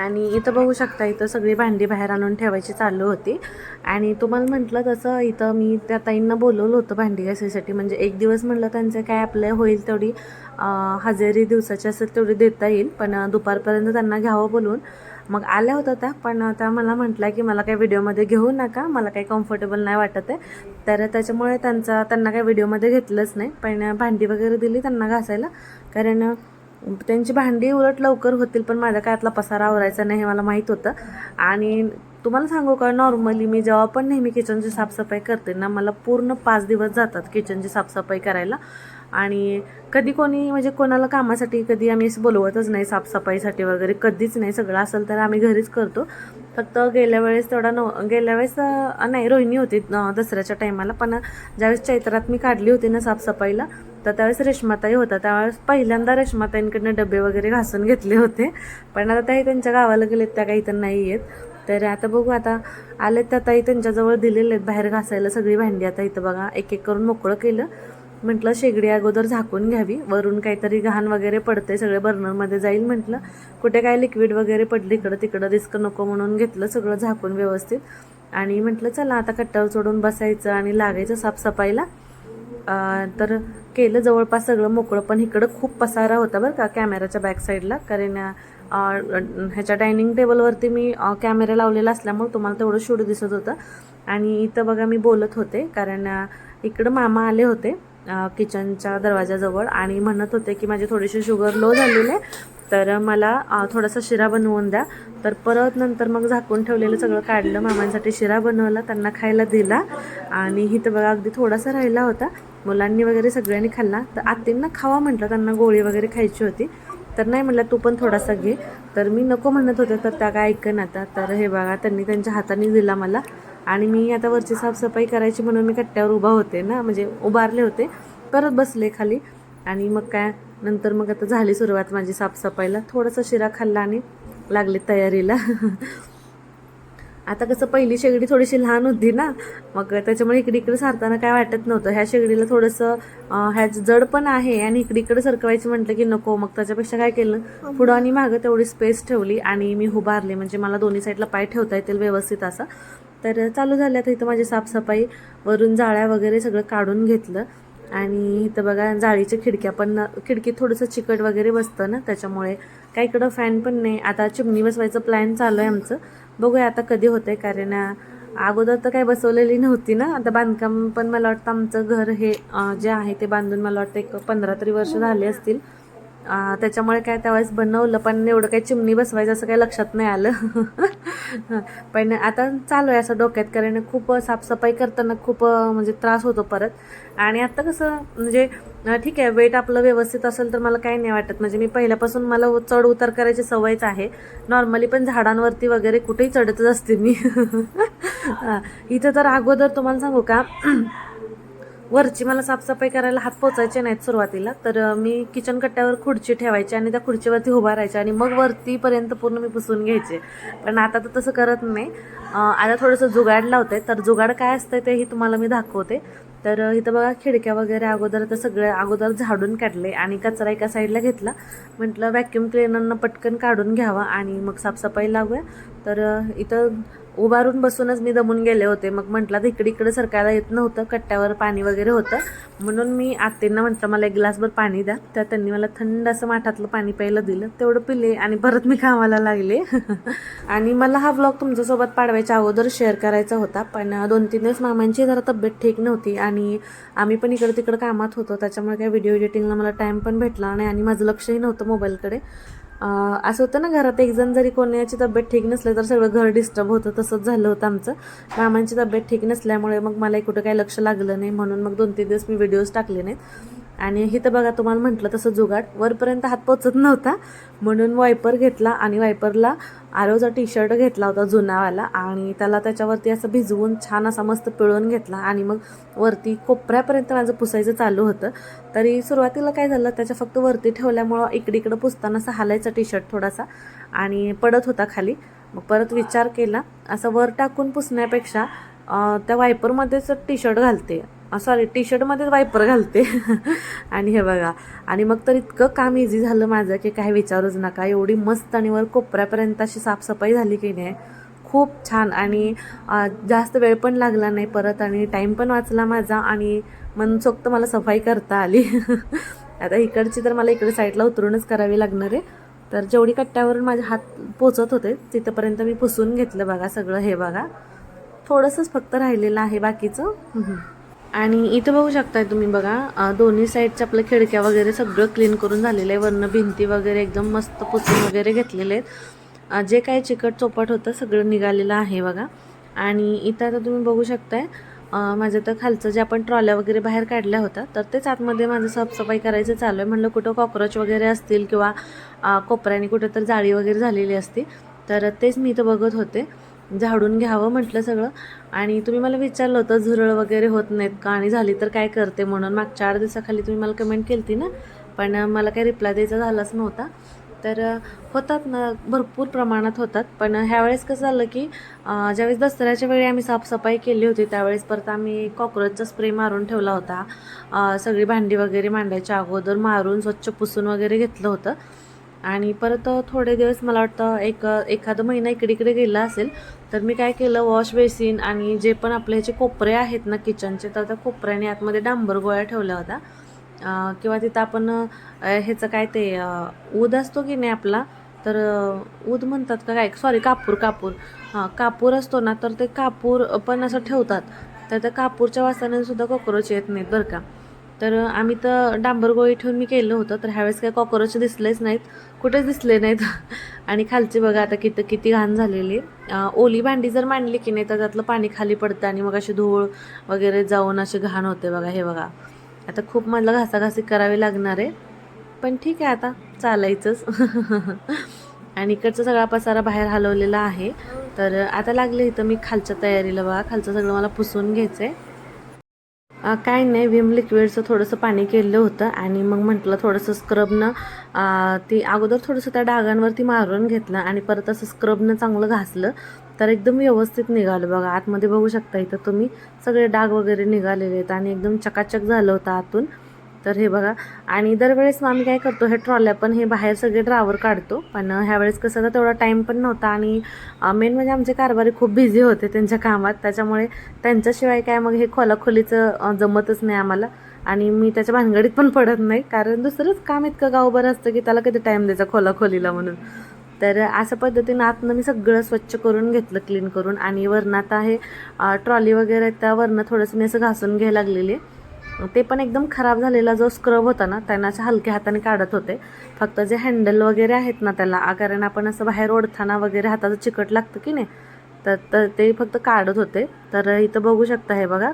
आणि इथं बघू शकता इथं सगळी भांडी बाहेर आणून ठेवायची चालू होती. आणि तुम्हाला म्हटलं तसं इथं मी त्या ताईंना बोलवलं होतं भांडी घासायसाठी. म्हणजे एक दिवस म्हटलं त्यांचं काय आपलं होईल तेवढी हजेरी दिवसाची असेल तेवढी देता येईल पण दुपारपर्यंत त्यांना घ्यावं बोलून. मग आल्या होत्या त्या पण त्या मला म्हटल्या की मला काही व्हिडिओमध्ये घेऊ नका मला काही कम्फर्टेबल नाही वाटत आहे. तर त्याच्यामुळे त्यांचा त्यांना काही व्हिडिओमध्ये घेतलंच नाही. पण भांडी वगैरे दिली त्यांना घासायला. कारण त्यांची भांडी उलट लवकर होतील पण माझ्या काय पसारा आवरायचा नाही हे मला माहीत होतं. आणि तुम्हाला सांगू का नॉर्मली मी जेव्हा पण नेहमी किचनची साफसफाई करते ना मला पूर्ण पाच दिवस जातात किचनची साफसफाई करायला. आणि कधी कोणी म्हणजे कोणाला कामासाठी कधी आम्ही असं बोलवतच नाही साफसफाईसाठी वगैरे कधीच नाही. सगळं असेल तर आम्ही घरीच करतो. फक्त गेल्या वेळेस तेवढा न गेल्या वेळेस नाही रोहिणी होती दसऱ्याच्या टायमाला पण ज्यावेळेस चैत्रात मी काढली होती ना साफसफाईला तर त्यावेळेस रेश्माताई होता त्यावेळेस पहिल्यांदा रेश्माताईंकडनं डबे वगैरे घासून घेतले होते. पण आता त्याही त्यांच्या गावाला गेलेत त्या काही तर नाही आहेत. तर आता बघू आता आलेत त्या ताई त्यांच्याजवळ दिलेले आहेत बाहेर घासायला सगळी भांडी. आता इथं बघा एक एक करून मोकळं केलं. म्हटलं शेगडी अगोदर झाकून घ्यावी. वरून काहीतरी घाण वगैरे पडते सगळे बर्नरमध्ये जाईल म्हटलं. कुठे काय लिक्विड वगैरे पडली इकडं तिकडं रिस्क नको म्हणून घेतलं सगळं झाकून व्यवस्थित. आणि म्हटलं चला आता कट्ट्यावर चढून बसायचं आणि लागायचं साफसफाईला. तर केलं जवळपास सगळं मोकळं पण इकडं खूप पसारा होता बरं का कॅमेराच्या बॅक साईडला कारण ह्याच्या डायनिंग टेबलवरती मी कॅमेरा लावलेला असल्यामुळे तुम्हाला तेवढं शूट दिसत होतं. आणि इथं बघा मी बोलत होते कारण इकडं मामा आले होते किचनच्या दरवाजाजवळ. आणि म्हणत होते की माझी थोडीशी शुगर लो झालेली आहे तर मला थोडासा शिरा बनवून द्या. तर परत नंतर मग झाकून ठेवलेलं सगळं काढलं मामांसाठी शिरा बनवला त्यांना खायला दिला. आणि इथं बघा अगदी थोडासा राहिला होता. मुलांनी वगैरे सगळ्यांनी खाल्ला. तर आत्तींना खावा म्हटलं त्यांना गोळी वगैरे खायची होती. तर नाही म्हटलं तू पण थोडासा घे. तर मी नको म्हणत होते तर त्या काय ऐकन आता. तर हे बघा त्यांनी त्यांच्या हाताने दिला मला. आणि मी आता वरची साफसफाई करायची म्हणून मी कट्ट्यावर उभा होते ना म्हणजे उभारले होते. परत बसले खाली. आणि मग काय नंतर मग आता झाली सुरुवात माझी साफसफाईला. थोडासा शिरा खाल्ला आणि लागले तयारीला. आता कसं पहिली शेगडी थोडीशी लहान होती ना मग त्याच्यामुळे इकडे इकडे सारताना काय वाटत नव्हतं. ह्या शेगडीला थोडंसं अं, ह्या जड पण आहे आणि इकडे इकडे सरकवायचं म्हटलं की नको. मग त्याच्यापेक्षा काय केलं? पुढं आणि मागं तेवढी स्पेस ठेवली आणि मी उभारले म्हणजे मला दोन्ही साईडला पाय ठेवता येतील व्यवस्थित असं. तर चालू झालं. आता इथं माझी साफसफाई वरून जाळ्या वगैरे सगळं काढून घेतलं. आणि इथं बघा जाळीच्या खिडक्या पण खिडकीत थोडंसं चिकट वगैरे बसतं ना त्याच्यामुळे काय इकडं फॅन पण नाही. आता चिमणी बसवायचं प्लॅन चालू आहे आमचं. बघूया आता कधी होतंय कारण अगोदर तर काही बसवलेली नव्हती ना. आता बांधकाम पण मला वाटतं आमचं घर हे जे आहे ते बांधून मला वाटतं एक पंधरा तरी वर्ष झाले असतील. त्याच्यामुळे काय त्यावेळेस बनवलं पण एवढं काही चिमणी बसवायचं असं काही लक्षात नाही आलं. पण आता चालू आहे असं डोक्यात कारण खूप साफसफाई करताना खूप म्हणजे त्रास होतो परत. आणि आता कसं म्हणजे ठीक आहे वेट आपलं व्यवस्थित असेल तर मला काही नाही वाटत. म्हणजे मी पहिल्यापासून मला चढ उतार करायची सवयच आहे. नॉर्मली पण झाडांवरती वगैरे कुठेही चढतच असते मी. इथं तर अगोदर तुम्हाला सांगू का वरची मला साफसफाई करायला हात पोचायचे नाहीत सुरुवातीला. तर मी किचन कट्ट्यावर खुर्ची ठेवायची आणि त्या खुर्चीवरती उभा राहायचे आणि मग वरतीपर्यंत पूर्ण मी पुसून घ्यायचे. पण आता तर तसं करत नाही. आता थोडंसं जुगाड लावते. तर जुगाड काय असतं तेही तुम्हाला मी दाखवते. तर इथं बघा खिडक्या वगैरे अगोदर तर सगळं अगोदर झाडून काढले आणि कचरा एका साईडला घेतला. म्हटलं व्हॅक्यूम क्लिनरनं पटकन काढून घ्यावा आणि मग साफसफाई लावूया. तर इथं उभारून बसूनच मी दमून गेले होते. मग म्हटलं तर इकडे इकडे सरकायला येत नव्हतं. कट्ट्यावर पाणी वगैरे होतं. म्हणून मी आत्तींना म्हटलं मला एक ग्लासभर पाणी द्या. तर त्यांनी मला थंड असं माठातलं पाणी प्यायला दिलं. तेवढं पिले आणि परत मी कामाला लागले. आणि मला हा ब्लॉग तुमच्यासोबत पाडवायच्या अगोदर शेअर करायचा होता. पण दोन तीन दिवस मामांची जरा तब्येत ठीक नव्हती आणि आम्ही पण इकडं तिकडं कामात होतो. त्याच्यामुळे काय व्हिडिओ एडिटिंगला मला टाईम पण भेटला नाही आणि माझं लक्षही नव्हतं मोबाईलकडे असं होतं ना घरात एक जण जरी कोणाची तब्येत ठीक नसली तर सगळं घर डिस्टर्ब होतं तसंच झालं होतं आमचं. मामांची तब्येत ठीक नसल्यामुळे मग मला कुठं काही लक्ष लागलं नाही म्हणून मग दोन तीन दिवस मी व्हिडिओज टाकले नाहीत. आणि इथं बघा तुम्हाला म्हटलं तसं जुगाड. वरपर्यंत हात पोचत नव्हता. म्हणून वायपर घेतला आणि वायपरला आरोचा टी शर्ट घेतला होता जुनावाला आणि त्याला त्याच्यावरती असं भिजवून छान असा मस्त पिळून घेतला आणि मग वरती कोपऱ्यापर्यंत माझं पुसायचं चालू होतं. तरी सुरुवातीला काय झालं त्याच्या फक्त वरती ठेवल्यामुळं इकडे इकडं पुसताना असं हालायचा टी शर्ट थोडासा आणि पडत होता खाली. मग परत विचार केला असं वर टाकून पुसण्यापेक्षा त्या वायपरमध्येच टी शर्ट घालते. सॉरी टी शर्टमध्येच वायपर घालते. आणि हे बघा आणि मग तर इतकं काम इझी झालं माझं की काय विचारूच नका. एवढी मस्त आणि वर कोपऱ्यापर्यंत अशी साफसफाई झाली की नाही. खूप छान. आणि जास्त वेळ पण लागला नाही परत आणि टाईम पण वाचला माझा आणि मनसोक्त मला सफाई करता आली. आता इकडची तर मला इकडे साईडला उतरूनच करावी लागणार आहे. तर जेवढी कट्ट्यावरून माझे हात पोचत होते तिथंपर्यंत मी पुसून घेतलं बघा सगळं हे बघा. थोडंसंच फक्त राहिलेलं आहे बाकीचं. आणि इथं बघू शकताय तुम्ही बघा दोन्ही साईडच्या आपल्या खिडक्या वगैरे सगळं क्लीन करून झालेलं आहे. वरनं भिंती वगैरे एकदम मस्त पुसून वगैरे घेतलेले आहेत. जे काही चिकट चोपट होतं सगळं निघालेलं आहे बघा. आणि इथं आता तुम्ही बघू शकताय माझं तर खालचं जे आपण ट्रॉल्या वगैरे बाहेर काढल्या होत्या तर तेच आतमध्ये माझं साफसफाई करायचं चालू आहे. म्हणलं कुठं कॉक्रोच वगैरे असतील किंवा कोपऱ्याने कुठं तर जाळी वगैरे झालेली असती तर तेच मी इथं बघत होते. झाडून घ्यावं म्हटलं सगळं. आणि तुम्ही मला विचारलं होतं झुरळ वगैरे होत नाहीत का? आणि झाली तर काय करते म्हणून. मागच्या आठ दिवसाखाली तुम्ही मला कमेंट केली होती ना? पण मला काही रिप्लाय द्यायचा झालाच नव्हता. तर होतात ना भरपूर प्रमाणात होतात. पण ह्यावेळेस कसं झालं की ज्यावेळेस दसऱ्याच्या वेळी आम्ही साफसफाई केली होती त्यावेळेस परत आम्ही कॉक्रोचचा स्प्रे मारून ठेवला होता. सगळी भांडी वगैरे मांडायच्या अगोदर मारून स्वच्छ पुसून वगैरे घेतलं होतं. आणि परत थोडे दिवस मला वाटतं एक एखादा महिना इकडे इकडे गेला असेल तर मी काय केलं वॉश बेसिन आणि जे पण आपले ह्याचे कोपरे आहेत ना किचनचे तर त्या कोपऱ्याने आतमध्ये डांबर गोळ्या ठेवल्या होत्या. किंवा तिथं आपण ह्याचं काय ते ऊद असतो की नाही आपला तर ऊद म्हणतात का काय? सॉरी कापूर कापूर. हां कापूर असतो ना तर ते कापूर पण असं ठेवतात. तर त्या कापूरच्या वासाने सुद्धा कॉक्रोच येत नाहीत बरं का. तर आम्ही तर डांबर गोळी ठेवून मी केलं होतं तर ह्यावेळेस काय कॉकरोच दिसलेच नाहीत. कुठेच दिसले नाहीत. आणि खालची बघा आता किती किती घाण झालेली. ओली भांडी जर मांडली की नाही तर त्यातलं पाणी खाली पडतं आणि मग अशी धूळ वगैरे जाऊन अशी घाण होते बघा हे बघा. आता खूप मला घासाघासी करावी लागणार आहे. पण ठीक आहे आता चालायचंच. आणि इकडचा सगळा पसारा बाहेर हलवलेला आहे. तर आता लागले इथं मी खालच्या तयारीला बघा. खालचं सगळं मला पुसून घ्यायचं आहे काय नाही विम लिक्विडचं थोडंसं पाणी केलं होतं आणि मग म्हटलं थोडंसं स्क्रबनं ती अगोदर थोडंसं त्या डागांवरती मारून घेतलं आणि परत असं स्क्रबनं चांगलं घासलं तर एकदम व्यवस्थित निघालं बघा. आतमध्ये बघू शकता इथं तुम्ही सगळे डाग वगैरे निघालेले आहेत आणि एकदम चकाचक झालं होतं आतून. तर हे बघा. आणि दरवेळेस मग आम्ही काय करतो हे ट्रॉल्या पण हे बाहेर सगळे ड्रावर काढतो. पण ह्यावेळेस कसं तर तेवढा टाईम पण नव्हता. आणि मेन म्हणजे आमचे कारभारी खूप बिझी होते त्यांच्या कामात. त्याच्यामुळे त्यांच्याशिवाय काय मग हे खोलाखोलीचं जमतच नाही आम्हाला. आणि मी त्याच्या भानगडीत पण पडत नाही. कारण दुसरंच काम इतकं गावभर असतं की त्याला कधी टाईम द्यायचा खोलाखोलीला म्हणून. तर अशा पद्धतीनं आतनं मी सगळं स्वच्छ करून घेतलं क्लीन करून. आणि वरनं आता ट्रॉली वगैरे आहेत, त्या वरनं थोडंसं मी असं घासून घ्यायला लागलेली आहे. ते पण एकदम खराब झालेला जो स्क्रब होता ना त्यांना अशा हलक्या हाताने काढत होते. फक्त जे हँडल वगैरे आहेत ना त्याला कारण आपण असं बाहेर ओढताना वगैरे हाताचं चिकट लागतं की नाही तर तर ते फक्त काढत होते. तर इथं बघू शकता हे बघा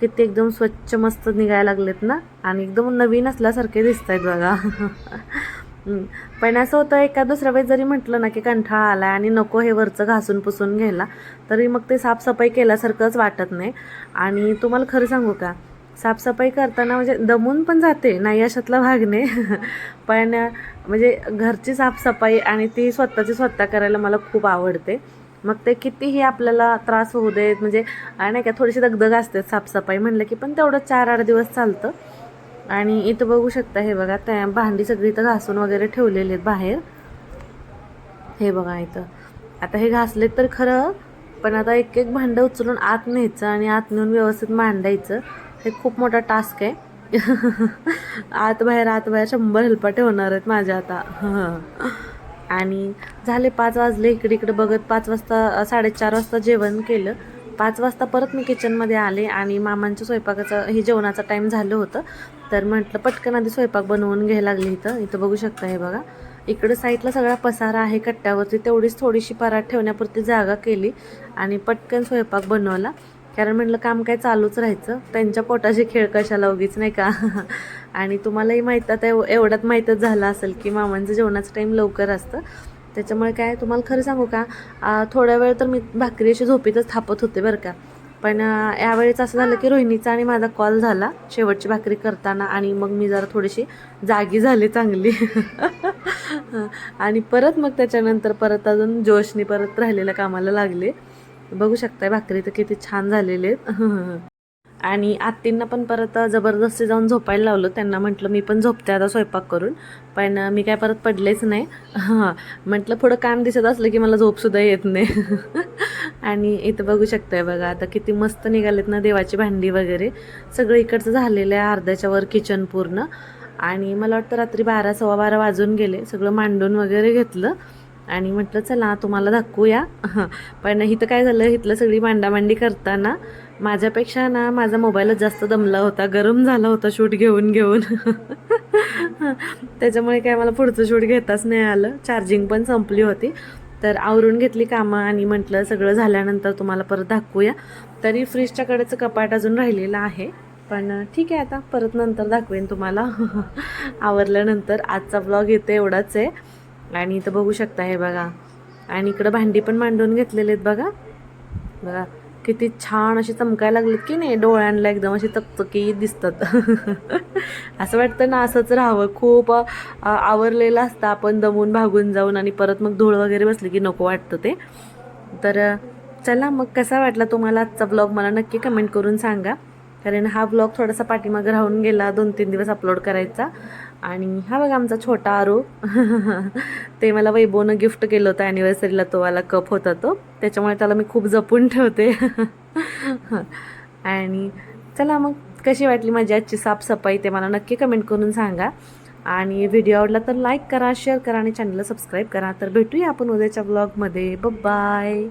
किती एकदम स्वच्छ मस्त निघायला लागलेत ना आणि एकदम नवीन असल्यासारखे दिसत आहेत बघा पण असं होतं एका दुसऱ्या वेळेस जरी म्हटलं ना की कंठाळा आला आणि नको हे वरचं घासून पुसून घ्यायला तरी मग ते साफसफाई केल्यासारखंच वाटत नाही. आणि तुम्हाला खरं सांगू का साफसफाई करताना म्हणजे दमून पण जाते नाही अशातला भाग नाही. पण म्हणजे घरची साफसफाई आणि ती स्वतःची स्वतः करायला मला खूप आवडते. मग ते कितीही आपल्याला त्रास होऊ देत म्हणजे आणि नाही का थोडीशी दगदग असते साफसफाई म्हणलं की पण तेवढं चार आठ दिवस चालतं. आणि इथं बघू शकता हे बघा त्या भांडी सगळी इथं घासून वगैरे ठेवलेली आहेत बाहेर. हे बघा इथं. आता हे घासलेत तर खरं पण आता एक एक भांडं उचलून आत न्यायचं आणि आत नेऊन व्यवस्थित मांडायचं. हे खूप मोठा टास्क आहे. आत बाहेर आत बाहेर शंभर हेलपाटे होणार आहेत माझ्या आता. आणि झाले पाच वाजले इकडे इकडे बघत पाच वाजता साडेचार वाजता जेवण केलं. पाच वाजता परत मी किचनमध्ये आले आणि मामांच्या स्वयंपाकाचं हे जेवणाचं टाईम झालं होतं. तर म्हटलं पटकन आधी स्वयंपाक बनवून घ्यायला लागली इथं. इथं बघू शकता हे बघा. इकडं साईडला सगळा पसारा आहे कट्ट्यावरती. तेवढीच थोडीशी परात ठेवण्यापुरती जागा केली आणि पटकन स्वयंपाक बनवला. कारण म्हटलं काम काय चालूच राहायचं. त्यांच्या पोटाशी खेळ कशाला उगीच नाही का? आणि तुम्हालाही माहीत आता एव एवढ्यात माहीतच झालं असेल की मामांचं जेवणाचं टाईम लवकर असतं. त्याच्यामुळे काय तुम्हाला खरं सांगू का? थोड्या वेळ तर मी भाकरी अशी झोपीतच थापत होते बरं का. पण आ, यावेळेस असं झालं की रोहिणीचा आणि माझा कॉल झाला शेवटची भाकरी करताना आणि मग मी जरा थोडीशी जागी झाले चांगली. आणि परत मग त्याच्यानंतर परत अजून जोशनी परत राहिलेल्या कामाला लागले. बघू शकताय भाकरी तर किती छान झालेले आहेत. आणि आत्तींना पण परत जबरदस्ती जाऊन झोपायला लावलं. त्यांना म्हटलं मी पण झोपते आता स्वयंपाक करून. पण मी काय परत पडलेच नाही. हां म्हटलं पुढं काम दिसत असलं की मला झोपसुद्धा येत नाही. आणि इथं बघू शकताय बघा आता किती मस्त निघालेत ना देवाची भांडी वगैरे. सगळं इकडचं झालेलं आहे अर्ध्याच्या वर किचन पूर्ण. आणि मला वाटतं रात्री बारा सव्वा बारा वाजून गेले. सगळं मांडून वगैरे घेतलं. आणि म्हटलं चला तुम्हाला दाखवूया. पण इथं काय झालं इथलं सगळी मांडामांडी करताना माझ्यापेक्षा ना माझा मोबाईलच जास्त दमला होता. गरम झाला होता शूट घेऊन घेऊन. त्याच्यामुळे काय मला पुढचं शूट घेताच नाही आलं. चार्जिंग पण संपली होती. तर आवरून घेतली कामं आणि म्हटलं सगळं झाल्यानंतर तुम्हाला परत दाखवूया. तरी फ्रीजच्या कडेचं कपाट अजून राहिलेलं आहे. पण ठीक आहे आता परत नंतर दाखवेन तुम्हाला. आवरल्यानंतर आजचा ब्लॉग येते एवढाच आहे. आणि इथं बघू शकता हे बघा. आणि इकडं भांडी पण मांडून घेतलेले आहेत बघा. बघा किती छान अशी चमकायला लागलेत की नाही डोळ्यांना एकदम अशी तकतकी दिसतात. असं वाटतं ना असंच राहावं. खूप आवरलेलं असतं आपण दमून भागून जाऊन आणि परत मग धूळ वगैरे बसली की नको वाटतं ते. तर चला मग कसा वाटला तुम्हाला आजचा ब्लॉग मला नक्की कमेंट करून सांगा. कारण हा ब्लॉग थोडासा पाठीमागं राहून गेला दोन तीन दिवस अपलोड करायचा. आणि हा बघा आमचा छोटा आरो. ते मला वैभवनं गिफ्ट केलं होतं ॲनिव्हर्सरीला तो वाला कप होता तो. त्याच्यामुळे त्याला मी खूप जपून ठेवते. आणि चला मग कशी वाटली माझी आजची साफसफाई ते मला नक्की कमेंट करून सांगा. आणि व्हिडिओ आवडला तर लाईक करा शेअर करा आणि चॅनलला सबस्क्राईब करा. तर भेटूया आपण उद्याच्या ब्लॉगमध्ये बाय